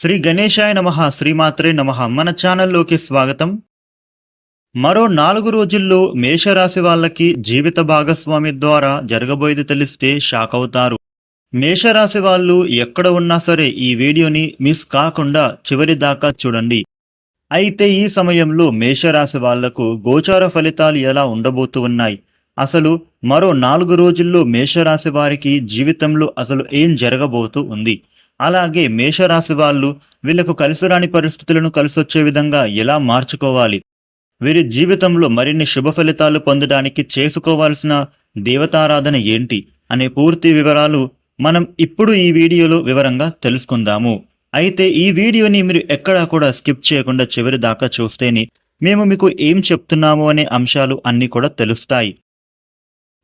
శ్రీ గణేశాయ నమ శ్రీమాత్రే నమ. మన ఛానల్లోకి స్వాగతం. మరో నాలుగు రోజుల్లో మేషరాశి వాళ్ళకి జీవిత భాగస్వామి ద్వారా జరగబోయేది తెలిస్తే షాక్ అవుతారు. మేషరాశి వాళ్ళు ఎక్కడ ఉన్నా సరే ఈ వీడియోని మిస్ కాకుండా చివరి దాకా చూడండి. అయితే ఈ సమయంలో మేషరాశి వాళ్ళకు గోచార ఫలితాలు ఎలా ఉండబోతూ ఉన్నాయి? అసలు మరో నాలుగు రోజుల్లో మేషరాశి వారికి జీవితంలో అసలు ఏం జరగబోతూ ఉంది? అలాగే మేషరాశి వాళ్ళు వీళ్ళకు కలిసిరాని పరిస్థితులను కలిసొచ్చే విధంగా ఎలా మార్చుకోవాలి? వీరి జీవితంలో మరిన్ని శుభ ఫలితాలు పొందడానికి చేసుకోవాల్సిన దేవతారాధన ఏంటి? అనే పూర్తి వివరాలు మనం ఇప్పుడు ఈ వీడియోలో వివరంగా తెలుసుకుందాము. అయితే ఈ వీడియోని మీరు ఎక్కడా కూడా స్కిప్ చేయకుండా చివరి దాకా చూస్తేనే మేము మీకు ఏం చెప్తున్నాము అనే అంశాలు అన్నీ కూడా తెలుస్తాయి.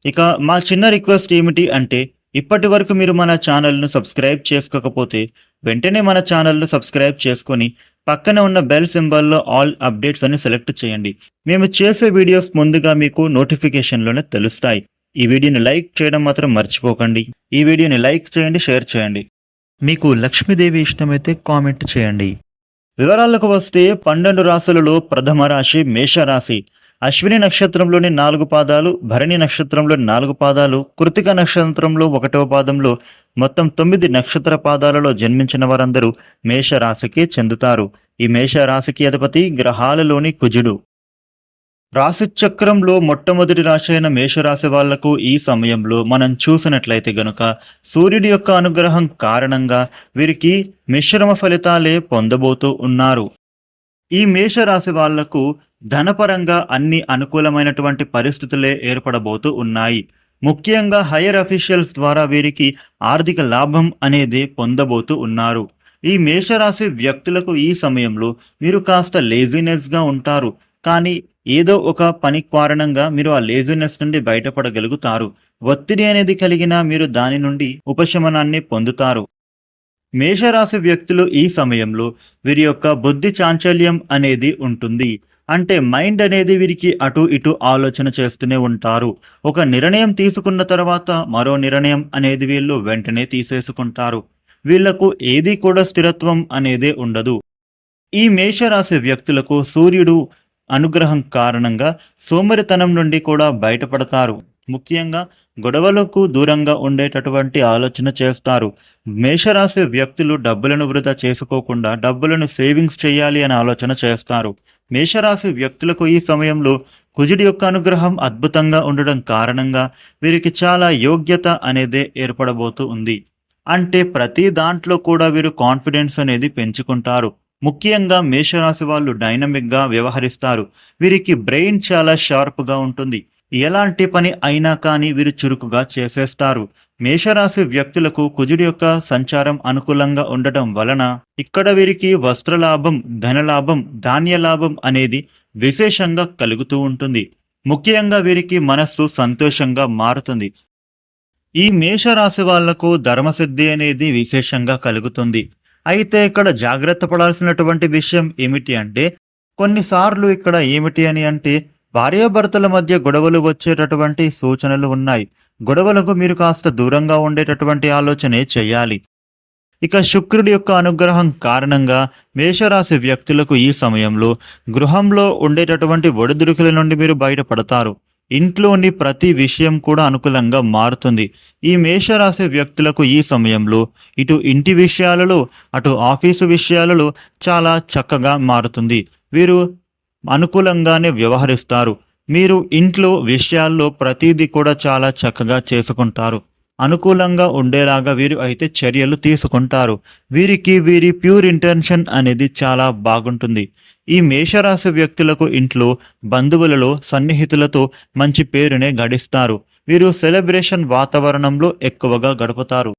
ఇక మా చిన్న రిక్వెస్ట్ ఏమిటి అంటే ఇప్పటి వరకు మీరు మన ఛానల్ను సబ్స్క్రైబ్ చేసుకోకపోతే వెంటనే మన ఛానల్ను సబ్స్క్రైబ్ చేసుకొని పక్కన ఉన్న బెల్ సింబల్లో ఆల్ అప్డేట్స్ అని సెలెక్ట్ చేయండి. మేము చేసే వీడియోస్ ముందుగా మీకు నోటిఫికేషన్లోనే తెలుస్తాయి. ఈ వీడియోని లైక్ చేయడం మాత్రం మర్చిపోకండి. ఈ వీడియోని లైక్ చేయండి షేర్ చేయండి. మీకు లక్ష్మీదేవి ఇష్టమైతే కామెంట్ చేయండి. వివరాలకు వస్తే పన్నెండు రాశులలో ప్రథమ రాశి మేషరాశి. అశ్విని నక్షత్రంలోని నాలుగు పాదాలు భరణి నక్షత్రంలోని నాలుగు పాదాలు కృతిక నక్షత్రంలో ఒకటవ పాదంలో మొత్తం తొమ్మిది నక్షత్ర పాదాలలో జన్మించిన వారందరూ మేషరాశికి చెందుతారు. ఈ మేషరాశికి అధిపతి గ్రహాలలోని కుజుడు. రాశిచక్రంలో మొట్టమొదటి రాశి అయిన మేషరాశి వాళ్ళకు ఈ సమయంలో మనం చూసినట్లయితే గనుక సూర్యుడి యొక్క అనుగ్రహం కారణంగా వీరికి మిశ్రమ ఫలితాలే పొందబోతూ ఉన్నారు. ఈ మేషరాశి వాళ్ళకు ధనపరంగా అన్ని అనుకూలమైనటువంటి పరిస్థితులే ఏర్పడబోతూ ఉన్నాయి. ముఖ్యంగా హైయర్ అఫీషియల్స్ ద్వారా వీరికి ఆర్థిక లాభం అనేది పొందబోతూ ఉన్నారు. ఈ మేషరాశి వ్యక్తులకు ఈ సమయంలో మీరు కాస్త లేజినెస్గా ఉంటారు. కానీ ఏదో ఒక పని కారణంగా మీరు ఆ లేజినెస్ నుండి బయటపడగలుగుతారు. ఒత్తిడి అనేది కలిగినా మీరు దాని నుండి ఉపశమనాన్ని పొందుతారు. మేషరాశి వ్యక్తులు ఈ సమయంలో వీరి యొక్క బుద్ధి చాంచల్యం అనేది ఉంటుంది. అంటే మైండ్ అనేది వీరికి అటు ఇటు ఆలోచన చేస్తూనే ఉంటారు. ఒక నిర్ణయం తీసుకున్న తర్వాత మరో నిర్ణయం అనేది వీళ్ళు వెంటనే తీసేసుకుంటారు. వీళ్ళకు ఏది కూడా స్థిరత్వం అనేదే ఉండదు. ఈ మేషరాశి వ్యక్తులకు సూర్యుడు అనుగ్రహం కారణంగా సోమరితనం నుండి కూడా బయటపడతారు. ముఖ్యంగా గొడవలకు దూరంగా ఉండేటటువంటి ఆలోచన చేస్తారు. మేషరాశి వ్యక్తులు డబ్బులను వృధా చేసుకోకుండా డబ్బులను సేవింగ్స్ చేయాలి అనే ఆలోచన చేస్తారు. మేషరాశి వ్యక్తులకు ఈ సమయంలో కుజుడి యొక్క అనుగ్రహం అద్భుతంగా ఉండడం కారణంగా వీరికి చాలా యోగ్యత అనేదే ఏర్పడబోతూ ఉంది. అంటే ప్రతి దాంట్లో కూడా వీరు కాన్ఫిడెన్స్ అనేది పెంచుకుంటారు. ముఖ్యంగా మేషరాశి వాళ్ళు డైనమిక్గా వ్యవహరిస్తారు. వీరికి బ్రెయిన్ చాలా షార్ప్గా ఉంటుంది. ఎలాంటి పని అయినా కానీ వీరు చురుకుగా చేసేస్తారు. మేషరాశి వ్యక్తులకు కుజుడి యొక్క సంచారం అనుకూలంగా ఉండటం వలన ఇక్కడ వీరికి వస్త్రలాభం ధనలాభం ధాన్యలాభం అనేది విశేషంగా కలుగుతూ ఉంటుంది. ముఖ్యంగా వీరికి మనస్సు సంతోషంగా మారుతుంది. ఈ మేషరాశి వాళ్ళకు ధర్మసిద్ధి అనేది విశేషంగా కలుగుతుంది. అయితే ఇక్కడ జాగ్రత్త పడాల్సినటువంటి విషయం ఏమిటి అంటే కొన్నిసార్లు ఇక్కడ ఏమిటి అని అంటే భార్యాభర్తల మధ్య గొడవలు వచ్చేటటువంటి సూచనలు ఉన్నాయి. గొడవలకు మీరు కాస్త దూరంగా ఉండేటటువంటి ఆలోచనే చేయాలి. ఇక శుక్రుడి యొక్క అనుగ్రహం కారణంగా మేషరాశి వ్యక్తులకు ఈ సమయంలో గృహంలో ఉండేటటువంటి ఒడిదుడుకుల నుండి మీరు బయటపడతారు. ఇంట్లోని ప్రతి విషయం కూడా అనుకూలంగా మారుతుంది. ఈ మేషరాశి వ్యక్తులకు ఈ సమయంలో ఇటు ఇంటి విషయాలలో అటు ఆఫీసు విషయాలలో చాలా చక్కగా మారుతుంది. వీరు అనుకూలంగానే వ్యవహరిస్తారు. మీరు ఇంట్లో విషయాల్లో ప్రతిదీ కూడా చాలా చక్కగా చేసుకుంటారు. అనుకూలంగా ఉండేలాగా వీరు అయితే చర్యలు తీసుకుంటారు. వీరికి వీరి ప్యూర్ ఇంటెన్షన్ అనేది చాలా బాగుంటుంది. ఈ మేషరాశి వ్యక్తులకు ఇంట్లో బంధువులలో సన్నిహితులతో మంచి పేరునే గడిస్తారు. వీరు సెలబ్రేషన్ వాతావరణంలో ఎక్కువగా గడుపుతారు.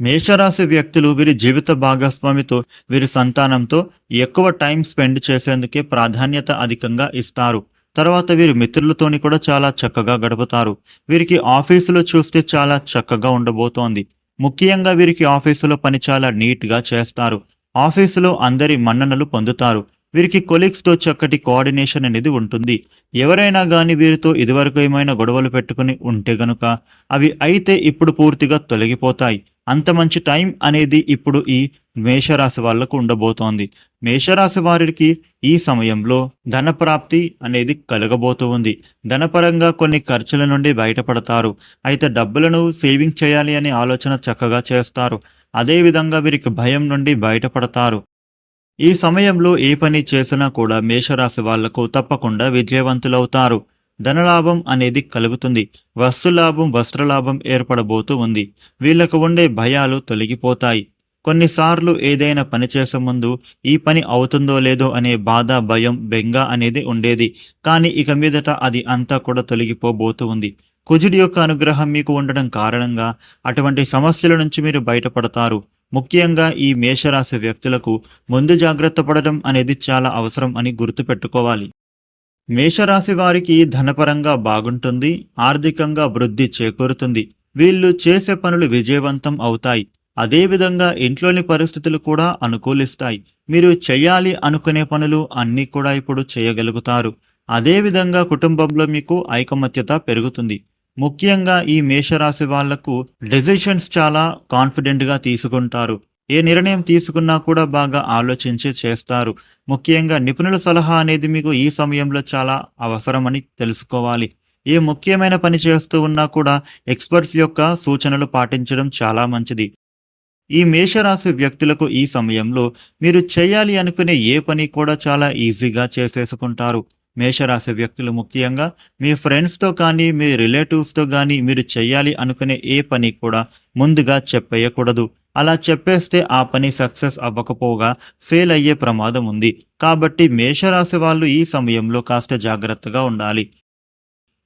మేషరాశి వ్యక్తులు వీరి జీవిత భాగస్వామితో వీరి సంతానంతో ఎక్కువ టైం స్పెండ్ చేసేందుకే ప్రాధాన్యత అధికంగా ఇస్తారు. తర్వాత వీరి మిత్రులతోని కూడా చాలా చక్కగా గడుపుతారు. వీరికి ఆఫీసులో చూస్తే చాలా చక్కగా ఉండబోతోంది. ముఖ్యంగా వీరికి ఆఫీసులో పని చాలా నీట్గా చేస్తారు. ఆఫీసులో అందరి మన్ననలు పొందుతారు. వీరికి కొలీగ్స్తో చక్కటి కోఆర్డినేషన్ అనేది ఉంటుంది. ఎవరైనా కానీ వీరితో ఇదివరకు ఏమైనా గొడవలు పెట్టుకుని ఉంటే గనుక అవి అయితే ఇప్పుడు పూర్తిగా తొలగిపోతాయి. అంత మంచి టైం అనేది ఇప్పుడు ఈ మేషరాశి వాళ్ళకు ఉండబోతోంది. మేషరాశి వారికి ఈ సమయంలో ధనప్రాప్తి అనేది కలగబోతూ ఉంది. ధనపరంగా కొన్ని ఖర్చుల నుండి బయటపడతారు. అయితే డబ్బులను సేవింగ్ చేయాలి అనే ఆలోచన చక్కగా చేస్తారు. అదేవిధంగా వీరికి భయం నుండి బయటపడతారు. ఈ సమయంలో ఏ పని చేసినా కూడా మేషరాశి వాళ్ళకు తప్పకుండా విజయవంతులవుతారు. ధనలాభం అనేది కలుగుతుంది. వస్తులాభం వస్త్రలాభం ఏర్పడబోతూ ఉంది. వీళ్ళకు ఉండే భయాలు తొలగిపోతాయి. కొన్నిసార్లు ఏదైనా పని చేసే ముందు ఈ పని అవుతుందో లేదో అనే బాధ భయం బెంగ అనేది ఉండేది. కానీ ఇక మీదట అది అంతా కూడా తొలగిపోబోతూ ఉంది. కుజుడి యొక్క అనుగ్రహం మీకు ఉండడం కారణంగా అటువంటి సమస్యల నుంచి మీరు బయటపడతారు. ముఖ్యంగా ఈ మేషరాశి వ్యక్తులకు ముందు జాగ్రత్త పడడం అనేది చాలా అవసరం అని గుర్తుపెట్టుకోవాలి. మేషరాశి వారికి ధనపరంగా బాగుంటుంది ఆర్థికంగా వృద్ధి చేకూరుతుంది. వీళ్ళు చేసే పనులు విజయవంతం అవుతాయి. అదేవిధంగా ఇంట్లోని పరిస్థితులు కూడా అనుకూలిస్తాయి. మీరు చేయాలి అనుకునే పనులు అన్నీ కూడా ఇప్పుడు చేయగలుగుతారు. అదేవిధంగా కుటుంబంలో మీకు ఐకమత్యత పెరుగుతుంది. ముఖ్యంగా ఈ మేషరాశి వాళ్ళకు డెసిషన్స్ చాలా కాన్ఫిడెంట్గా తీసుకుంటారు. ఏ నిర్ణయం తీసుకున్నా కూడా బాగా ఆలోచించి చేస్తారు. ముఖ్యంగా నిపుణుల సలహా అనేది మీకు ఈ సమయంలో చాలా అవసరమని తెలుసుకోవాలి. ఏ ముఖ్యమైన పని చేస్తూ ఉన్నా కూడా ఎక్స్పర్ట్స్ యొక్క సూచనలు పాటించడం చాలా మంచిది. ఈ మేషరాశి వ్యక్తులకు ఈ సమయంలో మీరు చేయాలి అనుకునే ఏ పని కూడా చాలా ఈజీగా చేసేసుకుంటారు. మేషరాశి వ్యక్తులు ముఖ్యంగా మీ ఫ్రెండ్స్తో కానీ మీ రిలేటివ్స్తో కానీ మీరు చేయాలి అనుకునే ఏ పని కూడా ముందుగా చెప్పేయకూడదు. అలా చెప్పేస్తే ఆ పని సక్సెస్ అవ్వకపోగా ఫెయిల్ అయ్యే ప్రమాదం ఉంది. కాబట్టి మేషరాశి వాళ్ళు ఈ సమయంలో కాస్త జాగ్రత్తగా ఉండాలి.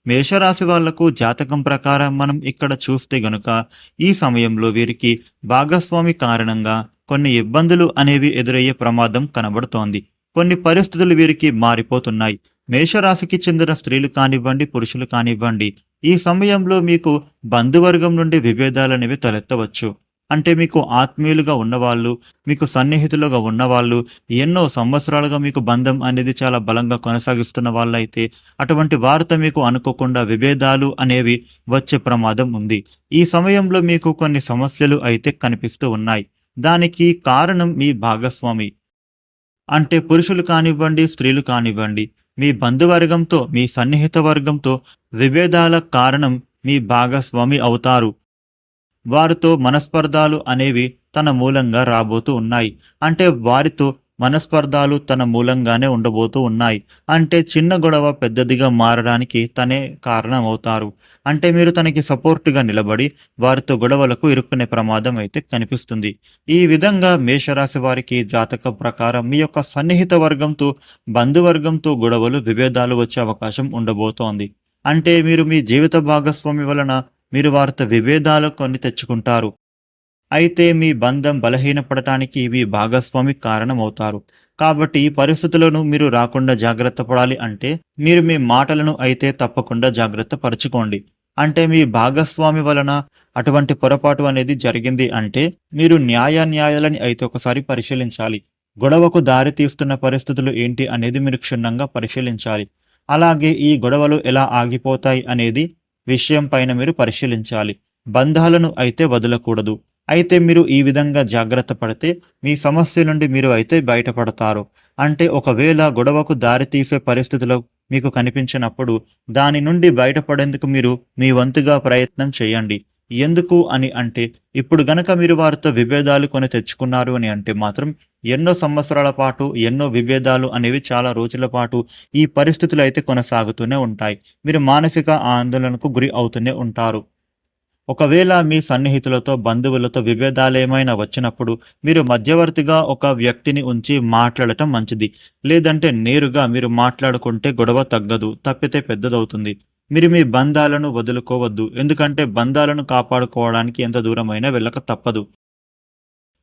మేషరాశి వాళ్ళకు జాతకం ప్రకారం మనం ఇక్కడ చూస్తే గనుక ఈ సమయంలో వీరికి భాగస్వామి కారణంగా కొన్ని ఇబ్బందులు అనేవి ఎదురయ్యే ప్రమాదం కనబడుతోంది. కొన్ని పరిస్థితులు వీరికి మారిపోతున్నాయి. మేషరాశికి చెందిన స్త్రీలు కానివ్వండి పురుషులు కానివ్వండి ఈ సమయంలో మీకు బంధువర్గం నుండి విభేదాలు అనేవి తలెత్తవచ్చు. అంటే మీకు ఆత్మీయులుగా ఉన్నవాళ్ళు మీకు సన్నిహితులుగా ఉన్నవాళ్ళు ఎన్నో సంవత్సరాలుగా మీకు బంధం అనేది చాలా బలంగా కొనసాగిస్తున్న వాళ్ళైతే అటువంటి వారితో మీకు అనుకోకుండా విభేదాలు అనేవి వచ్చే ప్రమాదం ఉంది. ఈ సమయంలో మీకు కొన్ని సమస్యలు అయితే కనిపిస్తూ ఉన్నాయి. దానికి కారణం మీ భాగస్వామి. అంటే పురుషులు కానివ్వండి స్త్రీలు కానివ్వండి మీ బంధువర్గంతో మీ సన్నిహిత వర్గంతో విభేదాల కారణం మీ భాగస్వామి అవుతారు. వారితో మనస్పర్ధాలు అనేవి తన మూలంగా రాబోతూ ఉన్నాయి. అంటే వారితో మనస్పర్ధాలు తన మూలంగానే ఉండబోతూ ఉన్నాయి. అంటే చిన్న గొడవ పెద్దదిగా మారడానికి తనే కారణం అవుతారు అంటే మీరు తనకి సపోర్టుగా నిలబడి వారితో గొడవలకు ఇరుక్కునే ప్రమాదం అయితే కనిపిస్తుంది. ఈ విధంగా మేషరాశి వారికి జాతక ప్రకారం మీ యొక్క సన్నిహిత వర్గంతో బంధువర్గంతో గొడవలు విభేదాలు వచ్చే అవకాశం ఉండబోతోంది. అంటే మీరు మీ జీవిత భాగస్వామి వలన మీరు వారితో విభేదాలు కొన్ని తెచ్చుకుంటారు. అయితే మీ బంధం బలహీనపడటానికి మీ భాగస్వామి కారణమవుతారు. కాబట్టి ఈ పరిస్థితులను మీరు రాకుండా జాగ్రత్త పడాలి అంటే మీరు మీ మాటలను అయితే తప్పకుండా జాగ్రత్త పరచుకోండి. అంటే మీ భాగస్వామి వలన అటువంటి పొరపాటు అనేది జరిగింది అంటే మీరు న్యాయాన్యాయాలని అయితే ఒకసారి పరిశీలించాలి. గొడవకు దారి తీస్తున్న పరిస్థితులు ఏంటి అనేది మీరు క్షుణ్ణంగా పరిశీలించాలి. అలాగే ఈ గొడవలు ఎలా ఆగిపోతాయి అనేది విషయం పైన మీరు పరిశీలించాలి. బంధాలను అయితే వదలకూడదు. అయితే మీరు ఈ విధంగా జాగ్రత్త పడితే మీ సమస్య నుండి మీరు అయితే బయటపడతారు. అంటే ఒకవేళ గొడవకు దారితీసే పరిస్థితిలో పరిస్థితులు మీకు కనిపించినప్పుడు దాని నుండి బయటపడేందుకు మీరు మీ వంతుగా ప్రయత్నం చేయండి. ఎందుకు అని అంటే ఇప్పుడు గనక మీరు వారితో విభేదాలు కొని తెచ్చుకున్నారు అని అంటే మాత్రం ఎన్నో సంవత్సరాల పాటు ఎన్నో విభేదాలు అనేవి చాలా రోజుల పాటు ఈ పరిస్థితులు అయితే కొనసాగుతూనే ఉంటాయి. మీరు మానసిక ఆందోళనకు గురి అవుతూనే ఉంటారు. ఒకవేళ మీ సన్నిహితులతో బంధువులతో విభేదాలేమైనా వచ్చినప్పుడు మీరు మధ్యవర్తిగా ఒక వ్యక్తిని ఉంచి మాట్లాడటం మంచిది. లేదంటే నేరుగా మీరు మాట్లాడుకుంటే గొడవ తగ్గదు తప్పితే పెద్దదవుతుంది. మీరు మీ బంధాలను వదులుకోవద్దు. ఎందుకంటే బంధాలను కాపాడుకోవడానికి ఎంత దూరమైనా వెళ్ళక తప్పదు.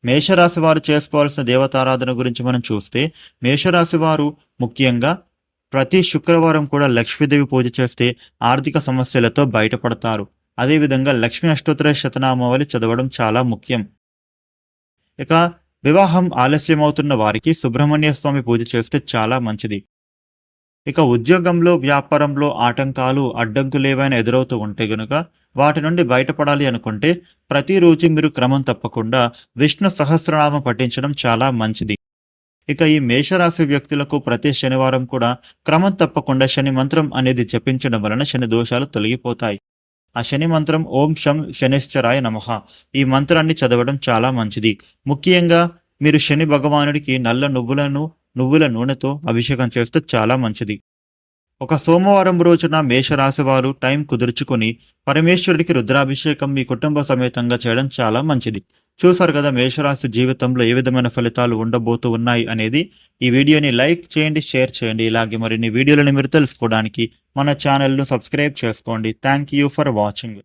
మేషరాశి వారు చేసుకోవాల్సిన దేవతారాధన గురించి మనం చూస్తే మేషరాశి వారు ముఖ్యంగా ప్రతి శుక్రవారం కూడా లక్ష్మీదేవి పూజ చేస్తే ఆర్థిక సమస్యలతో బయటపడతారు. అదేవిధంగా లక్ష్మీ అష్టోత్తర శతనామావళి చదవడం చాలా ముఖ్యం. ఇక వివాహం ఆలస్యమవుతున్న వారికి సుబ్రహ్మణ్య స్వామి పూజ చేస్తే చాలా మంచిది. ఇక ఉద్యోగంలో వ్యాపారంలో ఆటంకాలు అడ్డంకులు ఏవైనా ఎదురవుతూ ఉంటే గనుక వాటి నుండి బయటపడాలి అనుకుంటే ప్రతిరోజు మీరు క్రమం తప్పకుండా విష్ణు సహస్రనామం పఠించడం చాలా మంచిది. ఇక ఈ మేషరాశి వ్యక్తులకు ప్రతి శనివారం కూడా క్రమం తప్పకుండా శని మంత్రం అనేది జపించడం వలన శని దోషాలు తొలగిపోతాయి. ఆ శని మంత్రం ఓం శం శనిశ్చరాయ నమః. ఈ మంత్రాన్ని చదవడం చాలా మంచిది. ముఖ్యంగా మీరు శని భగవానుడికి నల్ల నువ్వులను నువ్వుల నూనెతో అభిషేకం చేస్తే చాలా మంచిది. ఒక సోమవారం రోజున మేషరాశి వారు టైం కుదుర్చుకొని పరమేశ్వరుడికి రుద్రాభిషేకం మీ కుటుంబ సమేతంగా చేయడం చాలా మంచిది. చూసారు కదా మేషరాశి జీవితంలో ఏ విధమైన ఫలితాలు ఉండబోతూ ఉన్నాయి అనేది. ఈ వీడియోని లైక్ చేయండి షేర్ చేయండి. ఇలాగే మరిన్ని వీడియోలను మీరు తెలుసుకోవడానికి మన ఛానల్ను సబ్స్క్రైబ్ చేసుకోండి. Thank you for watching.